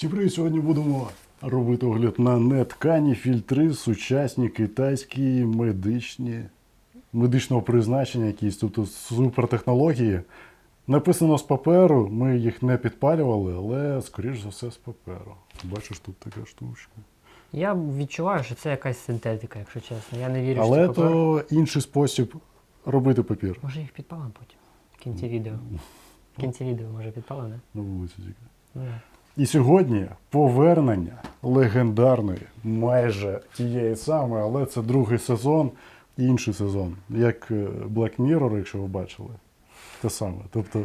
Всім привіт! Сьогодні будемо робити огляд на неткані фільтри, сучасні китайські медичні, медичного призначення, якісь тобто супертехнології. Написано з паперу, ми їх не підпалювали, але скоріш за все з паперу. Бачиш, тут така штучка. Я відчуваю, що це якась синтетика, якщо чесно. Я не вірю, Але що це папер. то інший спосіб робити папір. Може їх підпалимо потім. В кінці відео. В кінці відео, може, підпалимо, не? На вулиці тільки. І сьогодні повернення легендарної, майже тієї самої, але це другий сезон, інший сезон, як е, Black Mirror, якщо ви бачили. Те саме. Тобто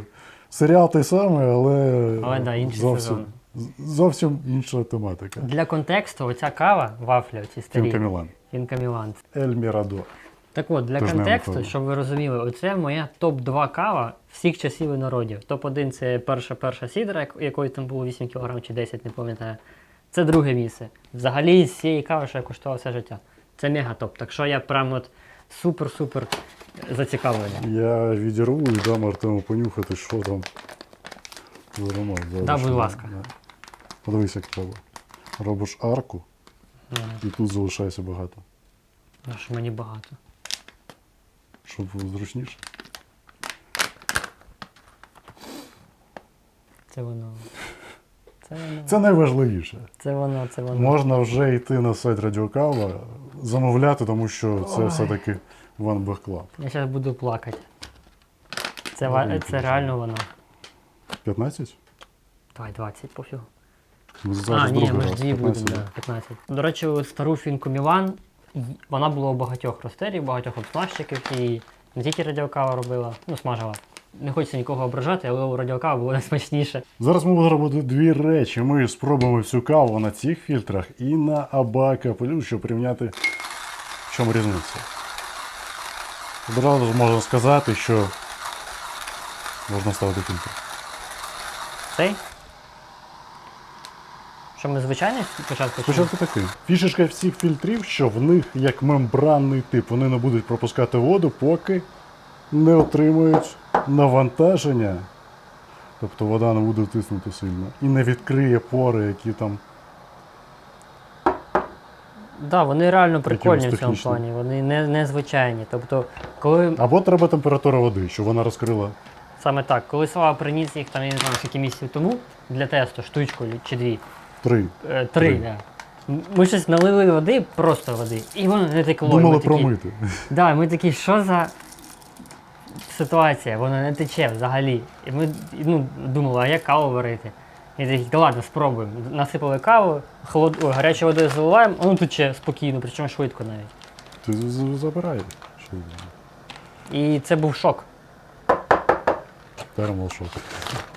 серіал той самий, але, Але да, інший зовсім, з- зовсім інша тематика. Для контексту, оця кава, вафля, ці старі. Фінка Мілан. Фінка Мілан. Ель Мірадор. Так от, для Тож контексту, щоб ви розуміли, оце моя топ-2 кава всіх часів і народів. Топ-1 це перша перша сідра, якої там було 8 кг чи 10, не пам'ятаю. Це друге місце. Взагалі з цієї кави, що я куштував все життя. Це мега топ. Так що я прям от супер-супер зацікавлений. Я відірву і дам Артему понюхати, що там аромат. Да, будь ласка. Подивись, як треба. Робиш арку, і тут залишається багато. Ну, що мені багато. Щоб було зручніше. Це воно. Це воно. Це найважливіше. Це воно, це воно. Можна вже йти на сайт Радіокава, замовляти, тому що це Ой. все-таки One Back Club. Я зараз буду плакати. Це, ва- ну, це реально воно. 15? Давай 20 пофігу. Ми А, зараз ні, другий ми ж раз. дві будемо, 15. да, 15. До речі, стару фінку Мілан, вона була у багатьох ростерів, багатьох обсмажчиків, і не тільки радіокава робила, ну смажила. Не хочеться нікого ображати, але у радіокава було найсмачніше. Зараз ми будемо робити дві речі. Ми спробуємо всю каву на цих фільтрах і на Абака Плюс, щоб порівняти, в чому різниця. Одразу можна сказати, що можна ставити фільтр. Цей? Що ми звичайний спочатку? Спочатку такий. Фішечка всіх фільтрів, що в них як мембранний тип, вони не будуть пропускати воду, поки не отримують навантаження. Тобто вода не буде тиснути сильно. І не відкриє пори, які там. Да, вони реально прикольні в цьому плані, вони не, незвичайні. Тобто, коли Або треба температура води, щоб вона розкрила. саме так, коли Слава приніс їх там, я не знаю, скільки місяців тому для тесту, штучку чи дві, Три. Е, Три, Три. да. Ми щось налили води, просто води, і воно не текло. І Думали ми такі, промити. Да, ми такі, що за ситуація? Воно не тече взагалі. І ми ну, думали, а як каву варити? І такі, «Та ладно, спробуємо. Насипали каву, холод... Ой, гарячою водою заливаємо, воно тече спокійно, причому швидко навіть. Ти з- з- забирай. Що І це був шок.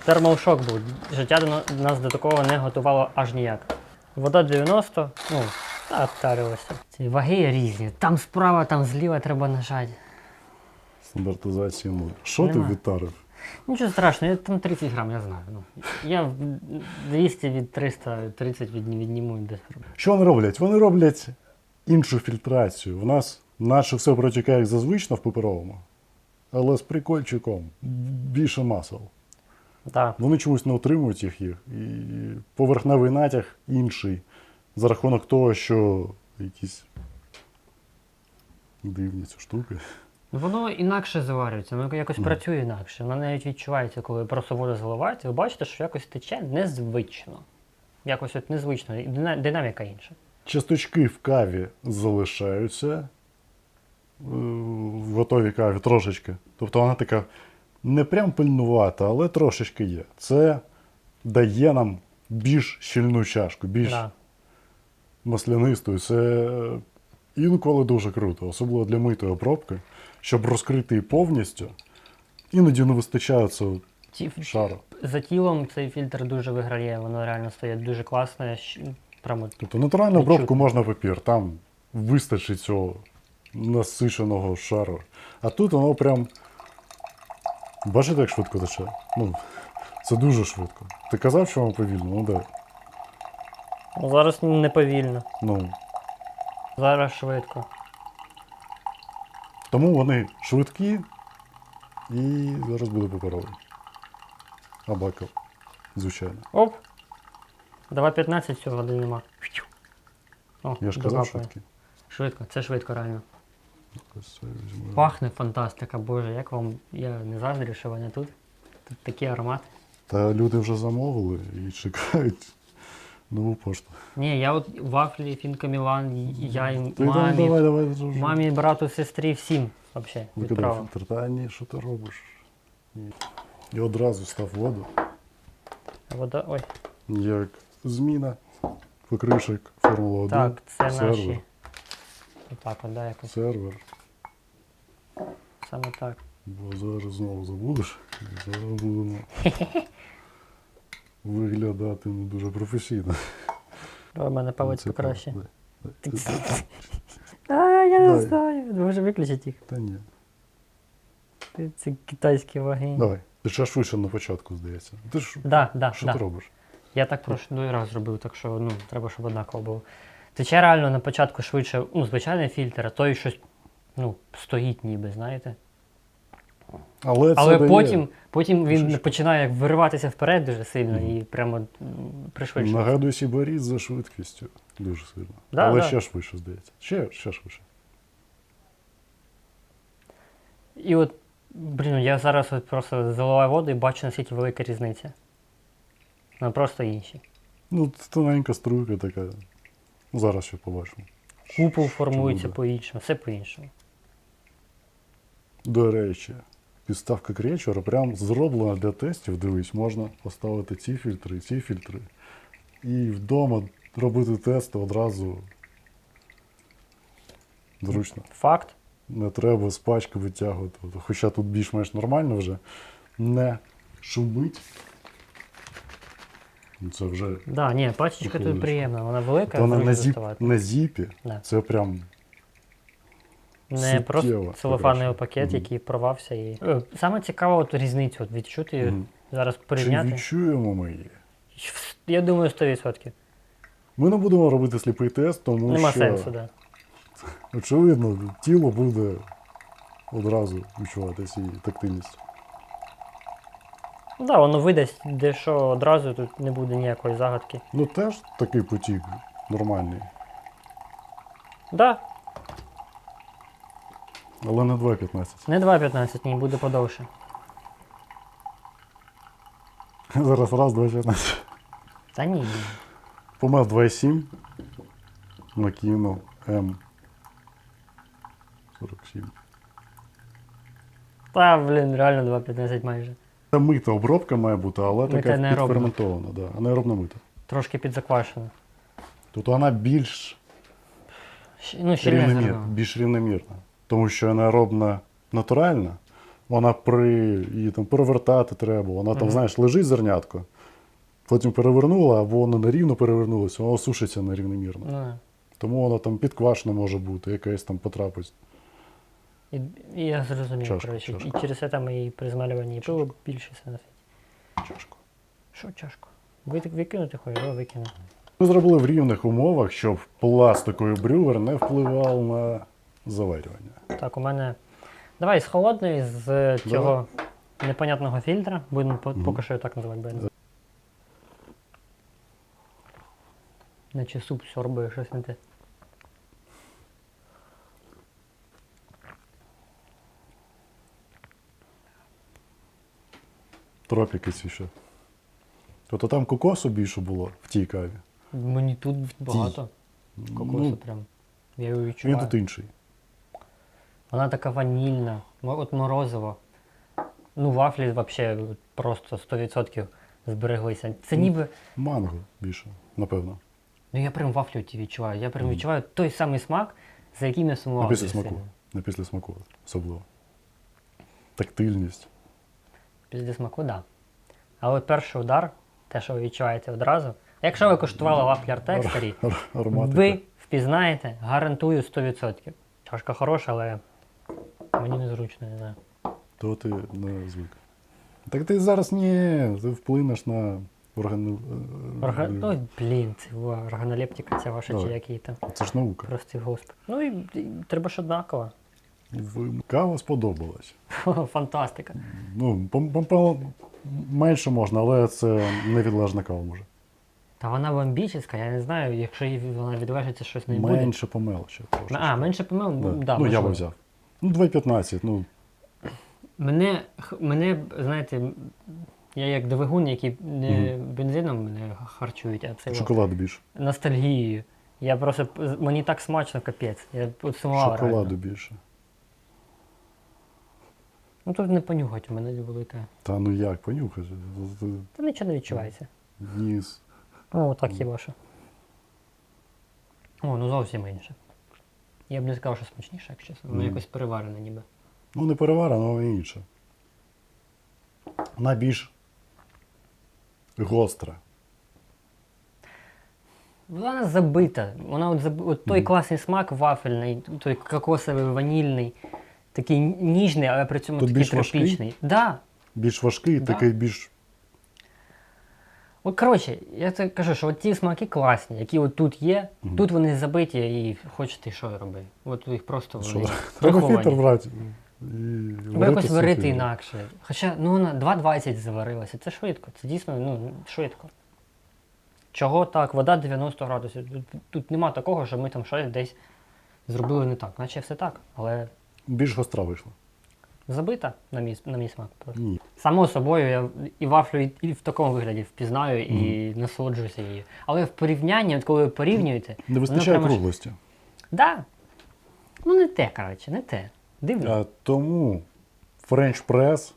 Термал шок. Був. Життя до нас до такого не готувало аж ніяк. Вода 90, ну, та втарилося. Ці ваги різні. Там справа, там зліва треба нажати. Стандартизація нуль. Що ти Нема. відтарив? Нічого страшного, я там 30 грам, я знаю. Ну, я 200 від 330 від, відніму і без проблем. Що вони роблять? Вони роблять іншу фільтрацію. У нас наше все протікає як зазвично в паперовому, але з прикольчиком більше масел. Так. Вони чомусь не отримують їх, їх. І поверхневий натяг інший за рахунок того, що якісь дивні ці штуки. Ну, Воно інакше заварюється, воно якось працює інакше. Воно навіть відчувається, коли просто вода заливається. Ви бачите, що якось тече незвично. Якось от незвично, і динаміка інша. Часточки в каві залишаються е, в готовій каві трошечки. Тобто вона така не прям пильнувата, але трошечки є. Це дає нам більш щільну чашку, більш Да. маслянисту. Це е, інколи дуже круто, особливо для митої обробки, щоб розкрити її повністю. Іноді не вистачає цього Ті- шару. За тілом цей фільтр дуже виграє, воно реально стає дуже класне. Прямо Тобто натуральну Відчутно. обробку можна папір, там вистачить цього насиченого шару. А тут воно прям. Бачите, як швидко тече? Ну, це дуже швидко. Ти казав, що воно повільно? Ну де? ну, зараз не повільно, Ну, зараз швидко. тому вони швидкі і зараз буде паперовий. А баков, звичайно. Оп! Давай 15 всього води нема. О, Я ж казав, таке. Швидко, це швидко реально. Пахне фантастика, боже, як вам. Я не заздрю, що вони тут. Тут такі аромати. Та люди вже замовили і чекають нову пошту. Ні, я от вафлі, Фінка Мілан, я їм Ти там мамі, давай, давай, вже. мамі, брату, сестрі, всім взагалі відправив. Та ні, що ти робиш? Ні. І одразу став воду, Вода, ой, як зміна покришок Формула 1. так, це сервер. наші. Отак, от, да, якось. Сервер. Саме так. Бо зараз знову забудеш. і Зараз будемо виглядати не дуже професійно. В мене правда. Ти- Дай. А, я не Дай. знаю. Може виключити їх. Та ні. Це китайські ваги. Давай. Ти ще швидше на початку, здається. Ти ж Да, да, що да. ти робиш? Я так прошлий раз зробив, так що ну, треба, щоб однаково було. Тече реально на початку швидше, ну, звичайний фільтр, а той щось ну, стоїть ніби, знаєте. Але, це Але дає- потім, потім він Шишка. починає як вириватися вперед дуже сильно і прямо м, пришвидшує. Нагадує Сібаріт за швидкістю. Дуже сильно. Да, Але да. ще швидше, здається. Ще, ще швидше. І от, блін, я зараз от просто заливаю воду і бачу, наскільки велика різниця. Вона просто інші. Ну, тоненька струйка така. Ну, зараз ще побачимо. Купол формується по-іншому, все по-іншому. До речі, підставка кречера прям зроблена для тестів. Дивись, можна поставити ці фільтри, ці фільтри. І вдома робити тести одразу зручно. Факт. Не треба з пачки витягувати. Хоча тут більш-менш нормально вже. Не шумить. Ну, Це вже Да, ні, пачечка тут приємна, вона велика, то на, зручно на, зіп, доставати. на зіпі. Да. Це прям Не суттєво просто целофановий пакет, Мгм. який порвався і. Е, Саме цікаво от різницю от відчути, Мгм. зараз чи відчуємо ми її. Я думаю, 100%. Ми не будемо робити сліпий тест, тому Нема що сенсу, да. очевидно, тіло буде одразу відчувати ці тактильність. Ну да, воно видасть дещо одразу, тут не буде ніякої загадки. Ну теж такий потік нормальний. Да, Але не 2.15. не 2.15, ні, буде подовше. Зараз раз 2.15. Та ні. ні. Помер 2.7. Накинув М. 47. Та, блін, реально 2.15 майже. Це мита обробка має бути, але Мита така підферментована, да. анаеробна мита. Трошки підзаквашено. Тобто вона більш Щ- Ну, щільне рівномір, зерно. більш рівномірна. Тому що анаеробна натуральна, вона при її там перевертати треба. Вона там, Мгм. знаєш, лежить зернятко, потім перевернула, або воно нерівно перевернулося, воно сушиться нерівномірно. Ну. Тому воно там підквашена може бути, якась там потрапить. І, і я зрозумів, Чашка, коротше. чашка. І через це там і при змалюванні пиво більше все на світі. Чашку. Що чашку? Ви викинути хочеш? О, викину. Ми зробили в рівних умовах, щоб пластиковий брювер не впливав на заварювання. Так, у мене. Давай з холодної, з цього непонятного фільтра. Будемо по- поки що так називати бензин. Наче суп сьорбає щось не те. Ці ще. Тобто там кокосу більше було в тій каві. Мені тут багато кокосу Ну, прям. Я його він відчуваю. тут інший. Вона така ванільна, от морозиво. Ну, вафлі взагалі просто 100% збереглися. Це Ну. ніби. Манго більше, напевно. Ну я прям вафлю ті відчуваю. Я прям Мгм. відчуваю той самий смак, за яким я сумував. після смаку. На після смаку особливо. Тактильність. Після смаку. Да. Але перший удар, те, що ви відчуваєте одразу. Якщо ви коштували вафлі Артек старі, ви впізнаєте, гарантую 100%. Чашка хороша, але мені незручно, не знаю. То ти не звик. Так ти зараз ні, ти вплинеш на органи... е, Орга... Ой, блін, це органолептика, ця ваша чи Давай. як її там. Це ж наука. Прости господи. Ну і треба ж однаково. Кава сподобалась. Фантастика. Ну, менше можна, але це невідлежна кава може. Та вона бомбічна, я не знаю, якщо вона відважиться, щось не буде. Менше по мелочі. трошечки. А, менше помил? Да. Да. ну, я би взяв. Ну, 2,15, ну, Мене, мене, знаєте, я як двигун, який не бензином мене харчують, а це шоколад більше. ностальгією. Я просто мені так смачно, капець. Я сумував Шоколаду реально. більше. Ну тут не понюхать, у мене велика. Та ну як, з- Та нічого не відчувається. Ніс. Ну, так хіба що. О, ну зовсім інше. Я б не сказав, що смачніше, як чесно. Воно якось переварене ніби. Ну, не переварена, але інше. Вона більш гостра. Вона забита. Вона от, заб... от той класний смак вафельний, той кокосовий, ванільний, такий ніжний, але при цьому Тут такий більш важкий? тропічний. Да. Більш важкий, Да. такий більш. От коротше, я це кажу, що от ті смаки класні, які от тут є, Мгм. тут вони забиті і хочете що роби. От їх просто Що, вони Треба приховані. фільтр брати. І Або якось цей варити фільтр. інакше. Хоча ну вона 2,20 заварилася. Це швидко. Це дійсно ну, швидко. Чого так? Вода 90 градусів. Тут, тут нема такого, що ми там щось десь зробили не так. Наче все так, але Більш гостра вийшла. забита на мій, на мій смак. Ні. Само собою я і вафлю і, і в такому вигляді впізнаю і насолоджуюся її. Але в порівнянні, от коли ви порівнюєте, Не вистачає прямо ж- круглості. да. Ну не те, коротше, не те. Дивно. Тому French Press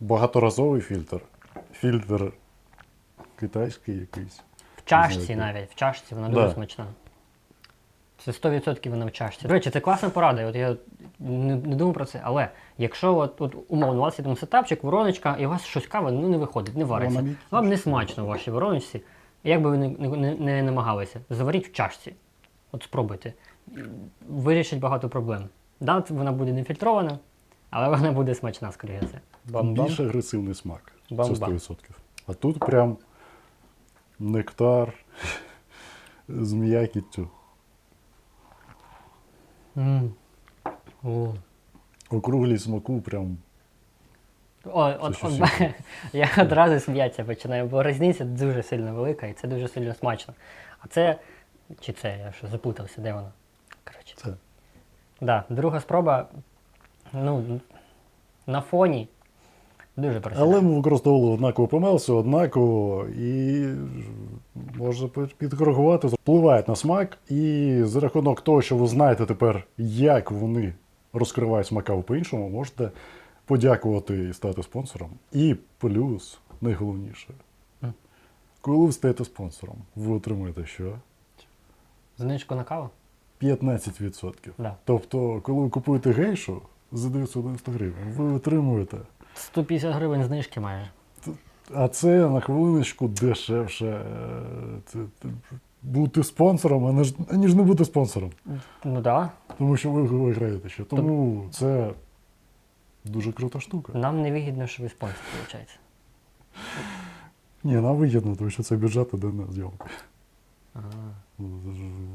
багаторазовий фільтр. Фільтр китайський якийсь. В чашці навіть, в чашці вона Да. дуже смачна. Це 100% вона в чашці. До речі, це класна порада. От я не, не думав про це. Але якщо от, от, умовно, у вас є там сетапчик, вороночка, і у вас щось каве ну, не виходить, не вариться. Вам не смачно в вашій вороночці. Як би ви не, не, не, не намагалися, заваріть в чашці. От спробуйте. Вирішить багато проблем. Да, вона буде не фільтрована, але вона буде смачна, скоріше. Бам-бам. Більш агресивний смак. Це Бам-бам. 100%. А тут прям нектар з м'якіттю. М. О. Округлість смаку прям. Ой, от, от, я одразу сміятися починаю, бо різниця дуже сильно велика і це дуже сильно смачно. А це. Чи це, я що заплутався, де воно? Коротше. Це. Да, друга спроба. Ну, на фоні. Дуже просила. Але ми використовували однакову помелсу, однаково і можна підкоригувати. Впливають на смак, і за рахунок того, що ви знаєте тепер, як вони розкривають смакаву по-іншому, можете подякувати і стати спонсором. І плюс, найголовніше, коли ви стаєте спонсором, ви отримуєте що? Знижку на каву? 15%. Да. Тобто, коли ви купуєте гейшу за 990 гривень, ви отримуєте 150 гривень знижки майже. А це на хвилиночку дешевше. е, Це, це, бути спонсором, а аніж не бути спонсором. Ну так. Да. Тому що ви виграєте ще. Тому це дуже крута штука. Нам не вигідно, що ви спонсор, виходить. Ні, нам вигідно, тому що це бюджет іде на зйомку. Ага.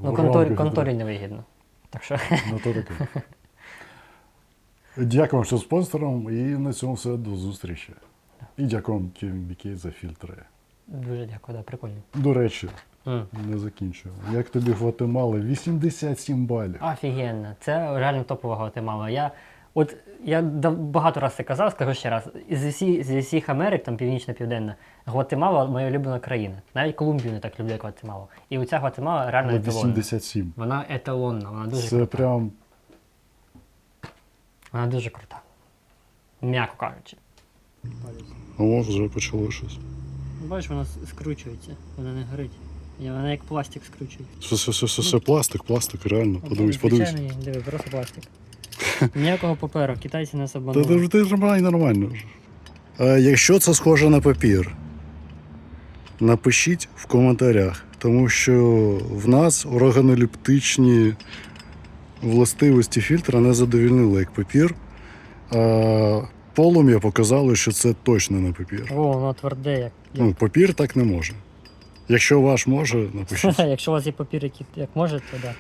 Ну, конторі, конторі не вигідно. Так що. Ну, то таке. Дякую, що спонсором, і на цьому все до зустрічі. І дякую KMBK, за фільтри. Дуже дякую, да, прикольно. До речі, М. не закінчуємо. Як тобі Гватемала? 87 балів. Офігенно, це реально топова Гватемала. Я от я багато разів це казав, скажу ще раз. З усі, з усіх Америк, там північно-південна, Гватемала моя улюблена країна. Навіть Колумбію не так люблю, як Гватемалу. І оця Гватемала реально Але еталонна. 87. Вона еталонна, вона дуже Це крута. прям Вона дуже крута. М'яко кажучи. О, вже почало щось. Бачиш, вона скручується, вона не горить. І вона як пластик скручується. Все, все, все, все, все, пластик, пластик, реально. Подивись, подивись. Звичайно, Диви, просто пластик. Ніякого паперу, китайці нас Та обманули. ти ж ти тримай нормально вже. А якщо це схоже на папір, напишіть в коментарях, тому що в нас органолептичні властивості фільтра не задовільнили як папір. А полум'я показало, що це точно не папір. О, воно тверде, як. Ну, папір так не може. Якщо ваш може, напишіть. Якщо у вас є папір, який як може, то да.